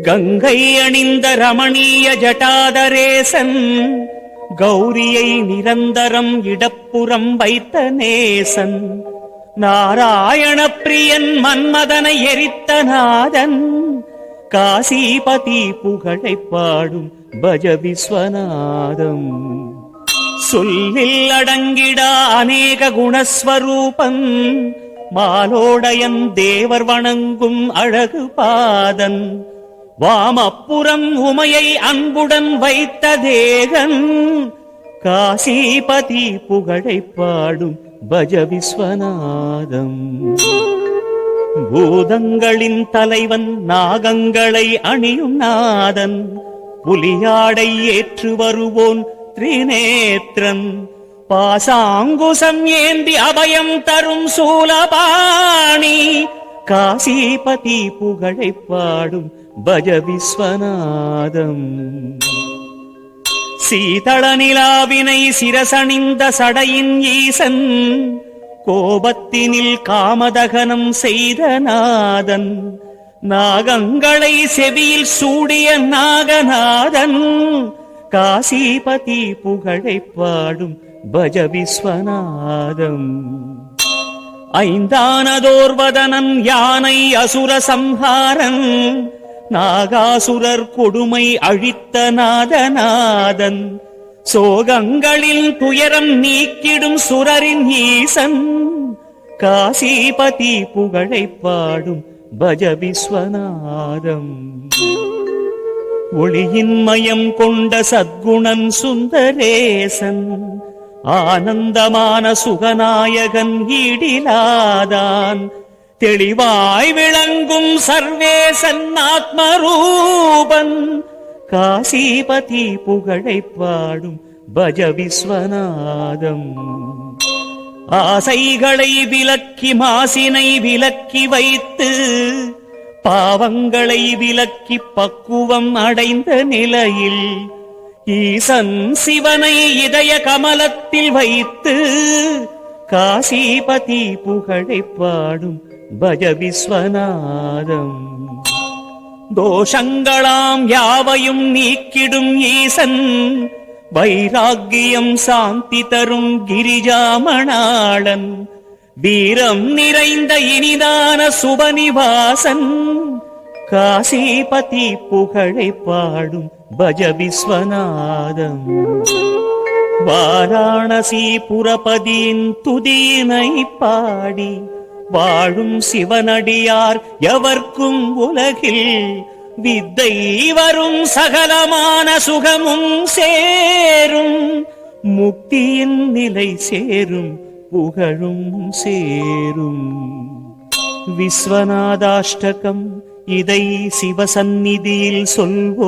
கங்கை அணிந்த ரமணீய ஜட்டாதரேசன் கௌரியை நிரந்தரம் இடப்புறம் வைத்த நேசன். நாராயண பிரியன் மன்மதனை எரித்த நாதன் காசிபதி புகழை பாடும் பஜ விஸ்வநாதம். சொல்லில் அடங்கிடா அநேக குணஸ்வரூபன் மாலோடயன் தேவர் வணங்கும் அழகு பாதன். வாமப்புறம் உமையை அன்புடன் வைத்த தேகன் காசிபதி புகழை பாடும் பஜ விஸ்வநாதம். பூதங்களின் தலைவன் நாகங்களை அணியும் நாதன் புலியாடை ஏற்று வருவோன் திரிநேத்திரன் பாசாங்குசம் ஏந்தி அபயம் தரும் சூலபாணி காசிபதி புகழை பாடும் பஜ விஸ்வநாதம். சீதள நிலாவினை சிரசணிந்த சடையின் ஈசன் கோபத்தினில் காமதகனம் செய்த நாதன் நாகங்களை செவியில் சூடிய நாகநாதன் காசிபதி புகழை பாடும் பஜ விஸ்வநாதம். ஐந்தானதோர்வதனன் யானை அசுர சம்ஹாரன் நாகாசுரர் கொடுமை அழித்த நாதநாதன். சோகங்களில் துயரம் நீக்கிடும் சுரரின் ஈசன் காசிபதி புகழை பாடும் பஜ விஸ்வநாதம். ஒளியின் மயம் கொண்ட சத்குணன் சுந்தரேசன் ஆனந்தமான சுகநாயகன் ஈடிலாதான் தெளிவாய் விளங்கும் சர்வேசன் ஆத்மரூபன். காசிபதி புகழை பாடும் பஜ விஸ்வநாதம் ஆசைகளை விலக்கி மாசினை விலக்கி வைத்து பாவங்களை விலக்கி பக்குவம் அடைந்த நிலையில் ஈசன் சிவனை இதய கமலத்தில் வைத்து காசிபதி புகழை பாடும் பஜ விஸ்வநாதம் தோஷங்களாம் யாவையும் நீக்கிடும் ஈசன் வைராக்கியம் சாந்தி தரும் கிரிஜாமணாளன். வீரம் நிறைந்த இனிதான சுபநிவாசன் காசிபதி புகழை பாடும் பஜ விஸ்வநாதம் வாராணசி புரபதியின் துதியினை பாடி வாழும் சிவனடியார் எவர்க்கும் உலகில் வித்தை வரும் சகலமான சுகமும் சேரும். முக்தியின் நிலை சேரும் புகழும் சேரும். விஸ்வநாதாஷ்டகம் இதை சிவசந்நிதியில் சொல்வோம்.